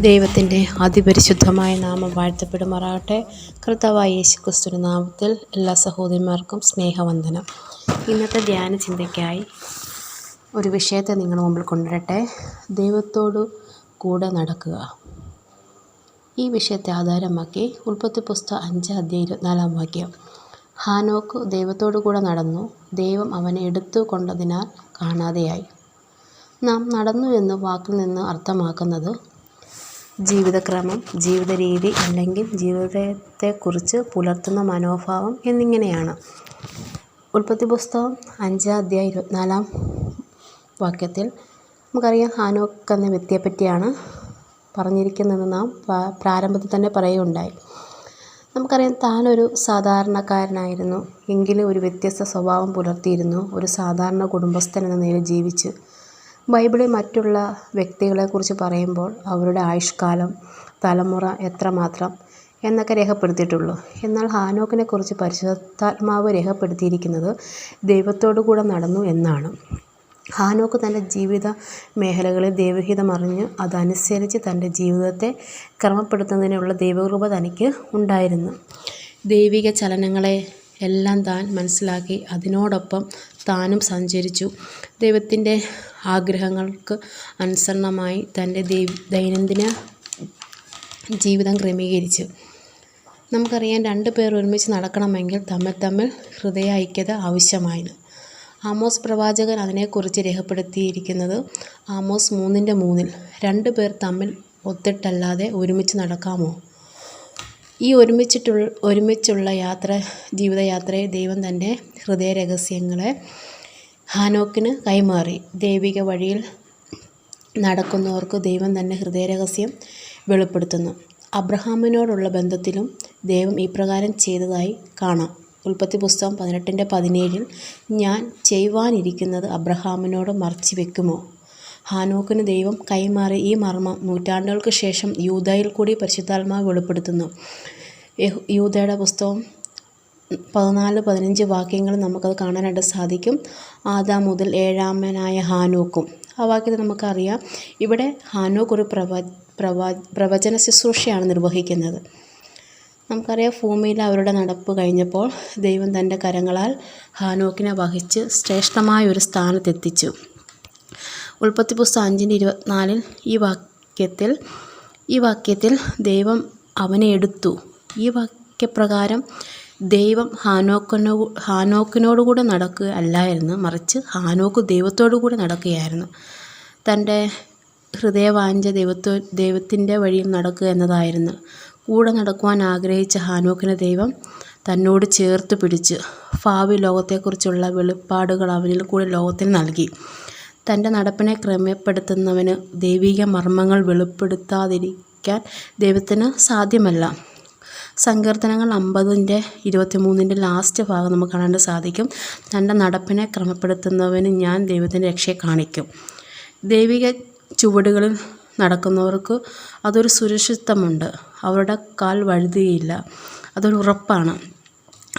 ദൈവത്തിന്റെ അതിപരിശുദ്ധമായ നാമം വാഴ്ത്തപ്പെടുമാറാകട്ടെ. കർത്താവായ യേശു ക്രിസ്തുവിന്റെ നാമത്തിൽ എല്ലാ സഹോദരിമാർക്കും സ്നേഹവന്ദനം. ഇന്നത്തെ ധ്യാന ചിന്തയ്ക്കായി ഒരു വിഷയത്തെ നിങ്ങൾ മുമ്പിൽ കൊണ്ടുവരട്ടെ. ദൈവത്തോടു കൂടെ നടക്കുക. ഈ വിഷയത്തെ ആധാരമാക്കി ഉൽപ്പത്തി പുസ്തകം അഞ്ച് അധ്യയ ഇരുപത്തിനാലാം വാക്യം. ഹാനോക്ക് ദൈവത്തോടു കൂടെ നടന്നു. ദൈവം അവനെ എടുത്തു കൊണ്ടതിനാൽ കാണാതെയായി. നാം നടന്നു എന്ന വാക്കിൽ നിന്ന് അർത്ഥമാക്കുന്നത് ജീവിതക്രമം ജീവിത രീതി അല്ലെങ്കിൽ ജീവിതത്തെക്കുറിച്ച് പുലർത്തുന്ന മനോഭാവം എന്നിങ്ങനെയാണ്. ഉൽപ്പത്തി പുസ്തകം അഞ്ചാം അധ്യായം ഇരുപത്തിനാലാം വാക്യത്തിൽ നമുക്കറിയാം ഹാനോക്ക് എന്ന വ്യക്തിയെപ്പറ്റിയാണ് പറഞ്ഞിരിക്കുന്നതെന്ന് നാം പ്രാരംഭത്തിൽ തന്നെ പറയുകയുണ്ടായി. നമുക്കറിയാം താനൊരു സാധാരണക്കാരനായിരുന്നു. എങ്കിലും ഒരു വ്യത്യസ്ത സ്വഭാവം പുലർത്തിയിരുന്നു. ഒരു സാധാരണ കുടുംബസ്ഥൻ എന്ന നിലയിൽ ജീവിച്ച് ബൈബിളിൽ മറ്റുള്ള വ്യക്തികളെക്കുറിച്ച് പറയുമ്പോൾ അവരുടെ ആയുഷ്കാലം തലമുറ എത്രമാത്രം എന്നൊക്കെ രേഖപ്പെടുത്തിയിട്ടുള്ളൂ. എന്നാൽ ഹാനോക്കിനെ കുറിച്ച് പരിശുദ്ധാത്മാവ് രേഖപ്പെടുത്തിയിരിക്കുന്നത് ദൈവത്തോടു കൂടെ നടന്നു എന്നാണ്. ഹാനോക്ക് തന്റെ ജീവിത മേഖലകളിൽ ദൈവഹിതം അറിഞ്ഞ് അതനുസരിച്ച് തന്റെ ജീവിതത്തെ ക്രമപ്പെടുത്തുന്നതിനുള്ള ദൈവകൃപ തനിക്ക് ഉണ്ടായിരുന്നു. ദൈവിക ചലനങ്ങളെ എല്ലാം താൻ മനസ്സിലാക്കി. അതിനോടൊപ്പം താനും സഞ്ചരിച്ചു. ദൈവത്തിന്റെ ആഗ്രഹങ്ങൾക്ക് അനുസരണമായി തന്റെ ദൈനംദിന ജീവിതം ക്രമീകരിച്ചു. നമുക്കറിയാം രണ്ട് പേർ ഒരുമിച്ച് നടക്കണമെങ്കിൽ തമ്മിൽ തമ്മിൽ ഹൃദയ ഐക്യത ആവശ്യമായിരുന്നു ആമോസ് പ്രവാചകൻ അതിനെക്കുറിച്ച് രേഖപ്പെടുത്തിയിരിക്കുന്നത് ആമോസ് മൂന്നിന്റെ മൂന്നിൽ. രണ്ട് പേർ തമ്മിൽ ഒത്തിട്ടല്ലാതെ ഒരുമിച്ച് നടക്കാമോ? ഈ ഒരുമിച്ചിട്ടുള്ള ഒരുമിച്ചുള്ള യാത്ര ജീവിതയാത്രയെ ദൈവം തന്റെ ഹൃദയ രഹസ്യങ്ങളെ ഹാനോക്കിന് കൈമാറി. ദൈവിക വഴിയിൽ നടക്കുന്നവർക്ക് ദൈവം തന്നെ ഹൃദയരഹസ്യം വെളിപ്പെടുത്തുന്നു. അബ്രഹാമിനോടുള്ള ബന്ധത്തിലും ദൈവം ഇപ്രകാരം ചെയ്തതായി കാണാം. ഉൽപ്പത്തി പുസ്തകം പതിനെട്ടിന്റെ പതിനേഴിൽ ഞാൻ ചെയ്യുവാനിരിക്കുന്നത് അബ്രഹാമിനോട് മറച്ചു വെക്കുമോ ഹാനോക്കിന് ദൈവം കൈമാറി ഈ മർമ്മം നൂറ്റാണ്ടുകൾക്ക് ശേഷം യൂതയിൽ കൂടി പരിശുദ്ധാത്മാവ് വെളിപ്പെടുത്തുന്നു. യൂദയുടെ പുസ്തകം പതിനാല് പതിനഞ്ച് വാക്യങ്ങൾ നമുക്കത് കാണാനായിട്ട് സാധിക്കും. ആദാം മുതൽ ഏഴാമനായ ഹാനോക്കും. ആ വാക്യത്തിൽ നമുക്കറിയാം. ഇവിടെ ഹാനോക്ക് ഒരു പ്രവ പ്രവാ പ്രവചന ശുശ്രൂഷയാണ് നിർവഹിക്കുന്നത്. നമുക്കറിയാം ഭൂമിയിൽ അവരുടെ നടപ്പ് കഴിഞ്ഞപ്പോൾ ദൈവം തന്റെ കരങ്ങളാൽ ഹാനോക്കിനെ വഹിച്ച് ശ്രേഷ്ഠമായ ഒരു സ്ഥാനത്തെത്തിച്ചു. ഉൽപ്പത്തി പുസ്തകം അഞ്ചിന്റെ ഇരുപത്തിനാലിൽ ഈ വാക്യത്തിൽ ഈ വാക്യത്തിൽ ദൈവം അവനെ എടുത്തു. ഈ വാക്യപ്രകാരം ദൈവം ഹാനോക്കിനോ ഹാനോക്കിനോടുകൂടെ നടക്കുക അല്ലായിരുന്നു മറിച്ച് ഹാനോക്ക് ദൈവത്തോടു കൂടെ നടക്കുകയായിരുന്നു. തന്റെ ഹൃദയവാഞ്ച ദൈവത്തോ ദൈവത്തിന്റെ വഴിയിൽ നടക്കുക എന്നതായിരുന്നു. കൂടെ നടക്കുവാൻ ആഗ്രഹിച്ച ഹാനോക്കിനെ ദൈവം തന്നോട് ചേർത്ത് പിടിച്ച്. ഭാവി ലോകത്തെക്കുറിച്ചുള്ള വെളിപ്പാടുകൾ അവനിൽ കൂടി ലോകത്തിന് നൽകി. തന്റെ നടപ്പിനെ ക്രമപ്പെടുത്തുന്നവന് ദൈവിക മർമ്മങ്ങൾ വെളിപ്പെടുത്താതിരിക്കാൻ ദൈവത്തിന് സാധ്യമല്ല. സങ്കീർത്തനങ്ങൾ അമ്പതിന്റെ ഇരുപത്തിമൂന്നിന്റെ ലാസ്റ്റ് ഭാഗം നമുക്ക് കാണാൻ സാധിക്കും. തന്റെ നടപ്പിനെ ക്രമപ്പെടുത്തുന്നവന് ഞാൻ ദൈവത്തിന്റെ രക്ഷയെ കാണിക്കും. ദൈവിക ചുവടുകളിൽ നടക്കുന്നവർക്ക് അതൊരു സുരക്ഷിതമുണ്ട്. അവരുടെ കാൽ വഴുതിയില്ല. അതൊരു ഉറപ്പാണ്.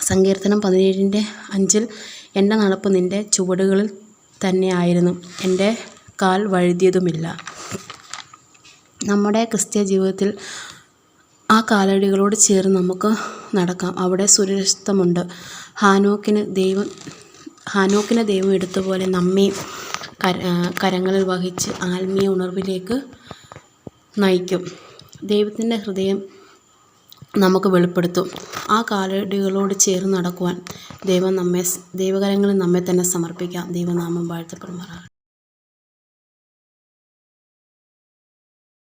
സങ്കീർത്തനം പതിനേഴിന്റെ അഞ്ചിൽ എന്റെ നടപ്പ് നിന്റെ ചുവടുകളിൽ തന്നെയായിരുന്നു എന്റെ കാൽ വഴുതിയതുമില്ല. നമ്മുടെ ക്രിസ്ത്യ ജീവിതത്തിൽ ആ കാലടികളോട് ചേർന്ന് നമുക്ക് നടക്കാം. അവിടെ സുരക്ഷിതമുണ്ട്. ഹാനോക്കിന് ദൈവം ഹാനോക്കിനെ ദൈവം എടുത്തപോലെ കര കരങ്ങളിൽ വഹിച്ച് ആത്മീയ ഉണർവിലേക്ക് നയിക്കും. ദൈവത്തിന്റെ ഹൃദയം നമുക്ക് വെളിപ്പെടുത്തും. ആ കാലടികളോട് ചേർന്ന് നടക്കുവാൻ ദൈവം നമ്മെ ദൈവകരങ്ങളിൽ നമ്മെ തന്നെ സമർപ്പിക്കാം. ദൈവനാമം വാഴ്ത്തപ്പെടുമാറാകട്ടെ.